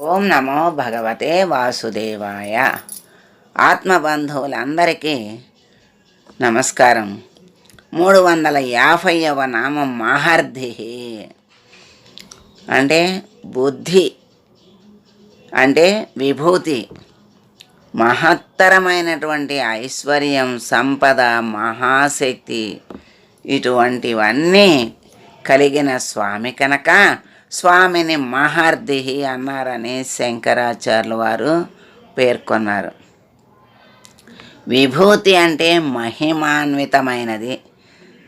ఓం నమో భగవతే వాసుదేవాయ. ఆత్మబంధువులందరికీ నమస్కారం. మూడు వందల యాభైవ నామం మహార్ధి. అంటే బుద్ధి అంటే విభూతి. మహత్తరమైనటువంటి ఐశ్వర్యం సంపద మహాశక్తి ఇటువంటివన్నీ కలిగిన స్వామి కనుక స్వామిని మహార్దిహి అన్నారని శంకరాచార్యుల వారు పేర్కొన్నారు. విభూతి అంటే మహిమాన్వితమైనది.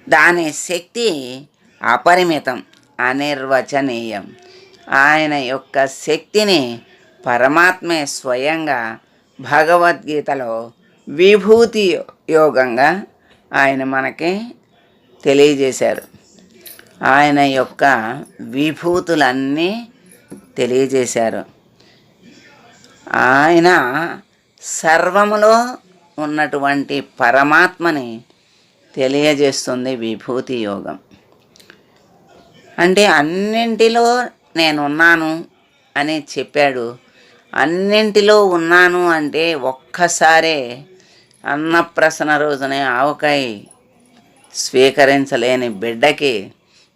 దాని శక్తి అపరిమితం అనిర్వచనీయం. ఆయన యొక్క శక్తిని పరమాత్మే స్వయంగా భగవద్గీతలో విభూతి యోగంగా ఆయన మనకి తెలియజేశారు. ఆయన యొక్క విభూతులన్నీ తెలియజేశారు. ఆయన సర్వములో ఉన్నటువంటి పరమాత్మని తెలియజేస్తుంది విభూతి యోగం. అంటే అన్నింటిలో నేనున్నాను అని చెప్పాడు. అన్నింటిలో ఉన్నాను అంటే ఒక్కసారే అన్నప్రసన రోజునే ఆవకాయ స్వీకరించలేని బిడ్డకి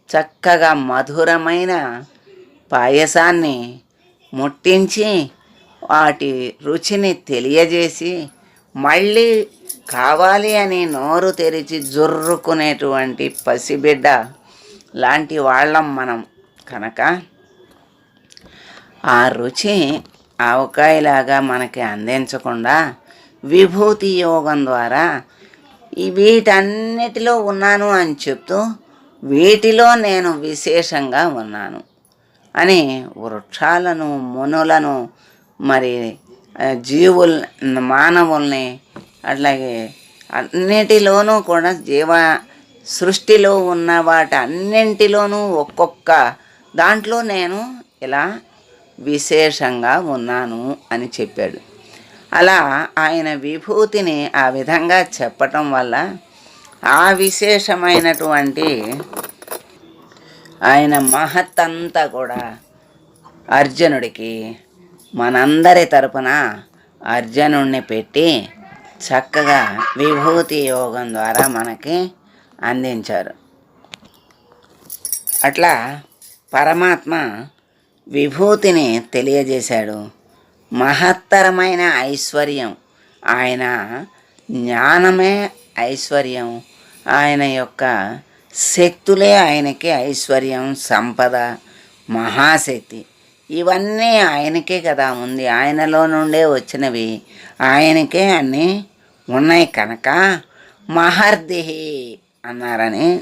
చక్కగా మధురమైన పాయసాన్ని ముట్టించి వాటి రుచిని తెలియజేసి మళ్ళీ కావాలి అని నోరు తెరిచి జుర్రుకునేటువంటి పసిబిడ్డ లాంటి వాళ్ళం మనం కనుక. ఆ రుచి ఆవకాయలాగా మనకి అందించకుండా విభూతి యోగం ద్వారా వీటన్నిటిలో ఉన్నాను అని చెప్తూ వీటిలో నేను విశేషంగా ఉన్నాను. అని వృక్షాలను మునులను మరి జీవుల్ మానవుల్ని అట్లాగే అన్నిటిలోనూ కూడా జీవ సృష్టిలో ఉన్న వాటి అన్నింటిలోనూ ఒక్కొక్క దాంట్లో నేను ఇలా విశేషంగా ఉన్నాను అని చెప్పాడు. అలా ఆయన విభూతిని ఆ విధంగా చెప్పటం వల్ల ఆ విశేషమైనటువంటి ఆయన మహత్తంతా కూడా అర్జునుడికి మనందరి తరపున అర్జునుడిని పెట్టి చక్కగా విభూతి యోగం ద్వారా మనకి అందించారు. అట్లా పరమాత్మ విభూతిని తెలియజేశాడు. మహత్తరమైన ఐశ్వర్యం. ఆయన జ్ఞానమే ఐశ్వర్యం. ఆయన యొక్క శక్తులే ఆయనకి ఐశ్వర్యం సంపద మహాశక్తి. ఇవన్నీ ఆయనకే కదా ఉంది. ఆయనలో నుండే వచ్చినవి ఆయనకే అన్నీ ఉన్నాయి కనుక మహర్దిహి అన్నారని.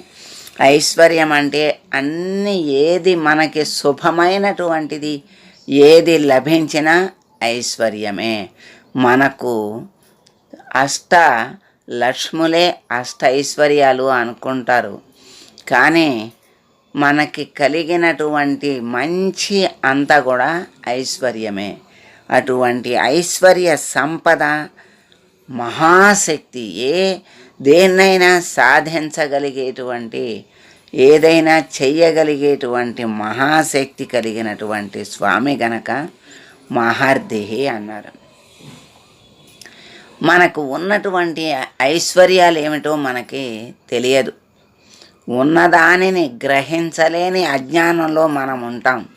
ఐశ్వర్యం అంటే అన్ని ఏది మనకి శుభమైనటువంటిది ఏది లభించినా ఐశ్వర్యమే. మనకు అష్ట లక్ష్ములే అష్ట ఐశ్వర్యాలు అనుకుంటారు. కానీ మనకి కలిగినటువంటి మంచి అంతా కూడా ఐశ్వర్యమే. అటువంటి ఐశ్వర్య సంపద మహాశక్తి ఏ దేన్నైనా సాధించగలిగేటువంటి ఏదైనా చెయ్యగలిగేటువంటి మహాశక్తి కలిగినటువంటి స్వామి గనక మహార్దేహి అన్నారు. మనకు ఉన్నటువంటి ఐశ్వర్యాలు ఏమిటో మనకి తెలియదు. ఉన్నదానిని గ్రహించలేని అజ్ఞానంలో మనం ఉంటాం.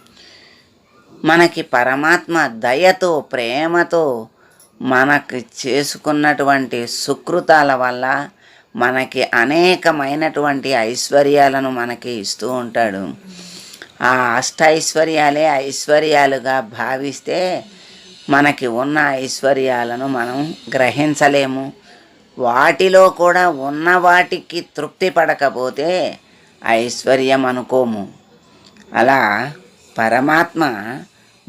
మనకి పరమాత్మ దయతో ప్రేమతో మనకి చేసుకున్నటువంటి సుకృతాల వల్ల మనకి అనేకమైనటువంటి ఐశ్వర్యాలను మనకి ఇస్తూ ఉంటాడు. ఆ అష్ట ఐశ్వర్యాలే ఐశ్వర్యాలుగా భావిస్తే మనకి ఉన్న ఐశ్వర్యాలను మనం గ్రహించలేము. వాటిలో కూడా ఉన్న వాటికి తృప్తి పడకపోతే ఐశ్వర్యం అనుకోము. అలా పరమాత్మ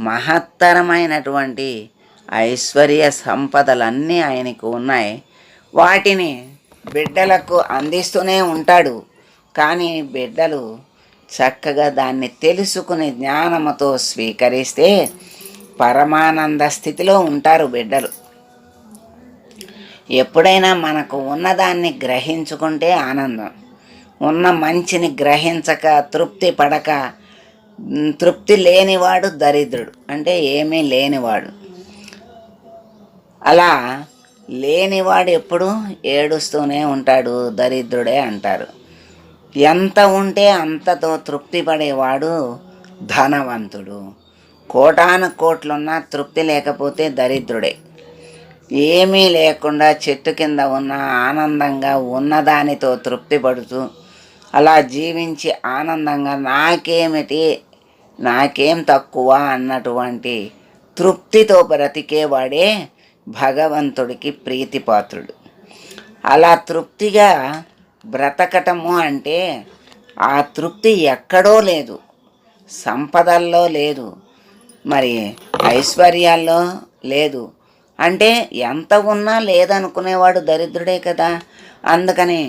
మహత్తరమైనటువంటి ఐశ్వర్య సంపదలన్నీ ఆయనకు ఉన్నాయి. వాటిని బిడ్డలకు అందిస్తూనే ఉంటాడు. కానీ బిడ్డలు చక్కగా దాన్ని తెలుసుకుని జ్ఞానముతో స్వీకరిస్తే పరమానంద స్థితిలో ఉంటారు బిడ్డలు. ఎప్పుడైనా మనకు ఉన్నదాన్ని గ్రహించుకుంటే ఆనందం. ఉన్న మంచిని గ్రహించక తృప్తి పడక తృప్తి లేనివాడు దరిద్రుడు. అంటే ఏమీ లేనివాడు. అలా లేనివాడు ఎప్పుడు ఏడుస్తూనే ఉంటాడు దరిద్రుడే అంటారు. ఎంత ఉంటే అంతతో తృప్తి పడేవాడు ధనవంతుడు. కోటాను కోట్లున్నా తృప్తి లేకపోతే దరిద్రుడే. ఏమీ లేకుండా చెట్టు కింద ఉన్న ఆనందంగా ఉన్నదానితో తృప్తి పడుతూ అలా జీవించి ఆనందంగా నాకేమిటి నాకేం తక్కువ అన్నటువంటి తృప్తితో బ్రతికేవాడే భగవంతుడికి ప్రీతిపాత్రుడు. అలా తృప్తిగా బ్రతకటము అంటే ఆ తృప్తి ఎక్కడో లేదు సంపదల్లో లేదు మరి ఐశ్వర్యాల్లో లేదు. అంటే ఎంత ఉన్నా లేదనుకునేవాడు దరిద్రుడే కదా. అందుకని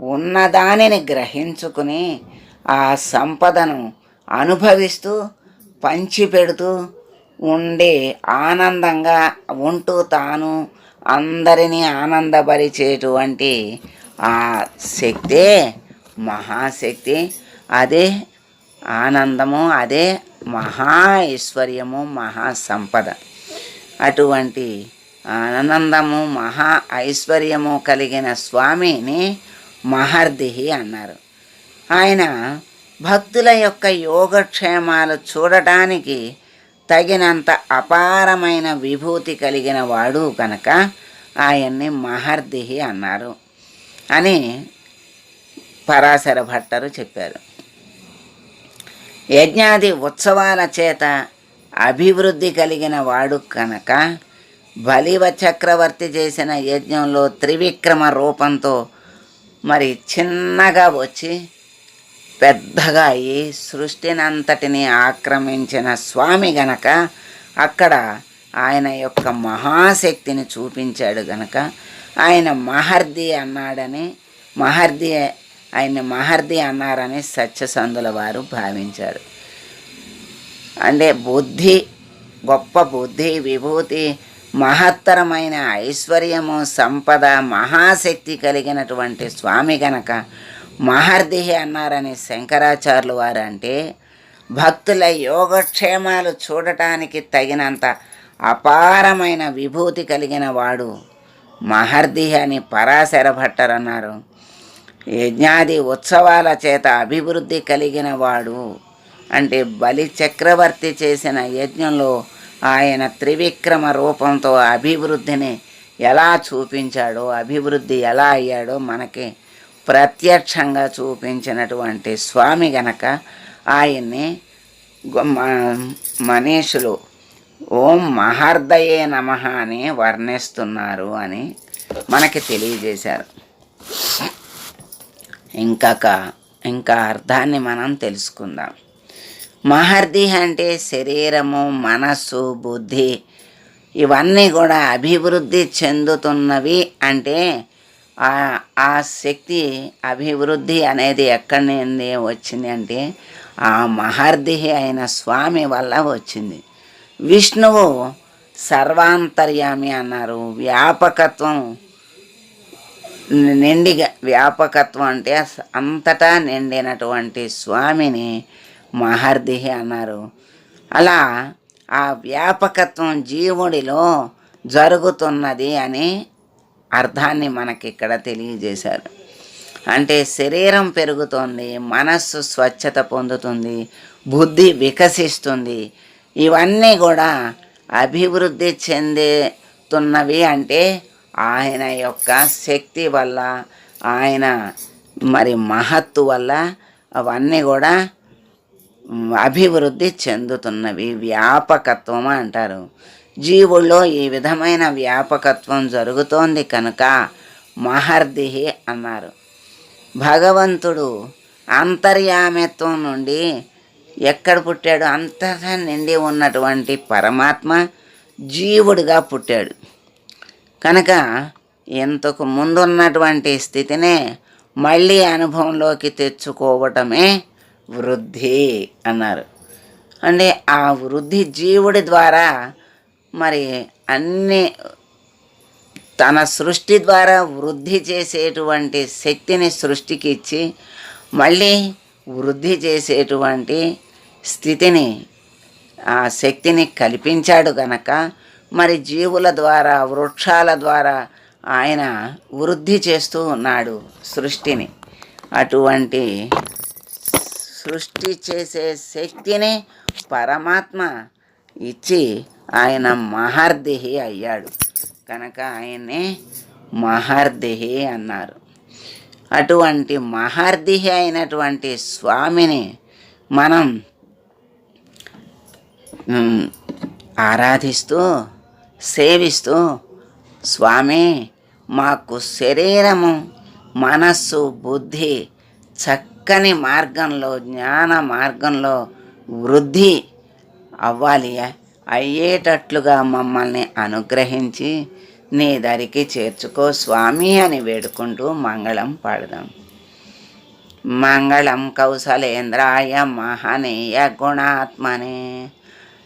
ఉన్నదానిని గ్రహించుకుని ఆ సంపదను అనుభవిస్తూ పంచిపెడుతూ ఉండి ఆనందంగా ఉంటూ తాను అందరినీ ఆనందపరిచేటువంటి ఆ శక్తే మహాశక్తి. అదే ఆనందము అదే మహా ఐశ్వర్యము మహా సంపద. అటువంటి ఆనందము మహా ఐశ్వర్యము కలిగిన స్వామిని మహర్దిహి అన్నారు. ఆయన భక్తుల యొక్క యోగక్షేమాలు చూడటానికి తగినంత అపారమైన విభూతి కలిగిన వాడు కనుక ఆయన్ని మహర్దిహి అన్నారు అని పరాశర భట్టరు చెప్పారు. యజ్ఞాది ఉత్సవాల చేత అభివృద్ధి కలిగిన వాడు కనుక బలివ చక్రవర్తి చేసిన యజ్ఞంలో త్రివిక్రమ రూపంతో మరి చిన్నగా వచ్చి పెద్దగా అయ్యి సృష్టినంతటిని ఆక్రమించిన స్వామి గనక అక్కడ ఆయన యొక్క మహాశక్తిని చూపించాడు గనక ఆయన మహర్ది అన్నాడని మహర్ది ఆయన మహర్ది అన్నారని సత్యసంధుల వారు భావించారు. అంటే బుద్ధి గొప్ప బుద్ధి విభూతి మహత్తరమైన ఐశ్వర్యము సంపద మహాశక్తి కలిగినటువంటి స్వామి గనక మహర్దిహి అన్నారని శంకరాచార్యులు వారు అంటే భక్తుల యోగక్షేమాలు చూడటానికి తగినంత అపారమైన విభూతి కలిగిన వాడు మహర్దిహి అని పరాశర భట్టరన్నారు. యజ్ఞాది ఉత్సవాల చేత అభివృద్ధి కలిగిన వాడు అంటే బలి చక్రవర్తి చేసిన యజ్ఞంలో ఆయన త్రివిక్రమ రూపంతో అభివృద్ధిని ఎలా చూపించాడో అభివృద్ధి ఎలా అయ్యాడో మనకి ప్రత్యక్షంగా చూపించినటువంటి స్వామి గనక ఆయన్ని మనీషులు ఓం మహర్దయే నమ అని వర్ణిస్తున్నారు అని మనకి తెలియజేశారు. ఇంకొక ఇంకా అర్థాన్ని మనం తెలుసుకుందాం. మహర్ది అంటే శరీరము మనస్సు బుద్ధి. ఇవన్నీ కూడా అభివృద్ధి చెందుతున్నవి అంటే ఆ ఆ శక్తి అభివృద్ధి అనేది ఎక్కడి నుండి వచ్చింది అంటే ఆ మహర్ది అయిన స్వామి వల్ల వచ్చింది. విష్ణువు సర్వాంతర్యామి అన్నారు. వ్యాపకత్వం నిండిగా వ్యాపకత్వం అంటే అంతటా నిండినటువంటి స్వామిని మహర్దిహి అన్నారు. అలా ఆ వ్యాపకత్వం జీవుడిలో జరుగుతున్నది అని అర్థాన్ని మనకి ఇక్కడ తెలియజేశారు. అంటే శరీరం పెరుగుతుంది మనస్సు స్వచ్ఛత పొందుతుంది బుద్ధి వికసిస్తుంది ఇవన్నీ కూడా అభివృద్ధి చెందుతున్నవి అంటే ఆయన యొక్క శక్తి వల్ల ఆయన మరి మహత్తు వల్ల అవన్నీ కూడా అభివృద్ధి చెందుతున్నవి. వ్యాపకత్వం అంటారు. జీవుల్లో ఈ విధమైన వ్యాపకత్వం జరుగుతోంది కనుక మహర్దిహి అన్నారు. భగవంతుడు అంతర్యామిత్వం నుండి ఎక్కడ పుట్టాడు? అంతటా నిండి ఉన్నటువంటి పరమాత్మ జీవుడిగా పుట్టాడు. కనుక ఇంతకు ముందున్నటువంటి స్థితినే మళ్ళీ అనుభవంలోకి తెచ్చుకోవటమే వృద్ధి అన్నారు. అంటే ఆ వృద్ధి జీవుడి ద్వారా మరి అన్ని తన సృష్టి ద్వారా వృద్ధి చేసేటువంటి శక్తిని సృష్టికి ఇచ్చి మళ్ళీ వృద్ధి చేసేటువంటి స్థితిని ఆ శక్తిని కల్పించాడు గనక మరి జీవుల ద్వారా వృక్షాల ద్వారా ఆయన వృద్ధి చేస్తూ ఉన్నాడు సృష్టిని. అటువంటి సృష్టి చేసే శక్తిని పరమాత్మ ఇచ్చి ఆయన మహర్దిహి అయ్యాడు. కనుక ఆయనే మహర్దిహి అన్నారు. అటువంటి మహర్దిహి అయినటువంటి స్వామిని మనం ఆరాధిస్తూ సేవిస్తూ స్వామి మాకు శరీరము మనస్సు బుద్ధి చక్కని మార్గంలో జ్ఞాన మార్గంలో వృద్ధి అవ్వాలి. అయ్యేటట్లుగా మమ్మల్ని అనుగ్రహించి నీ దరికి చేర్చుకో స్వామి అని వేడుకుంటూ మంగళం పాడదాం. మంగళం కౌశలేంద్రాయ మహనీయ గుణాత్మనే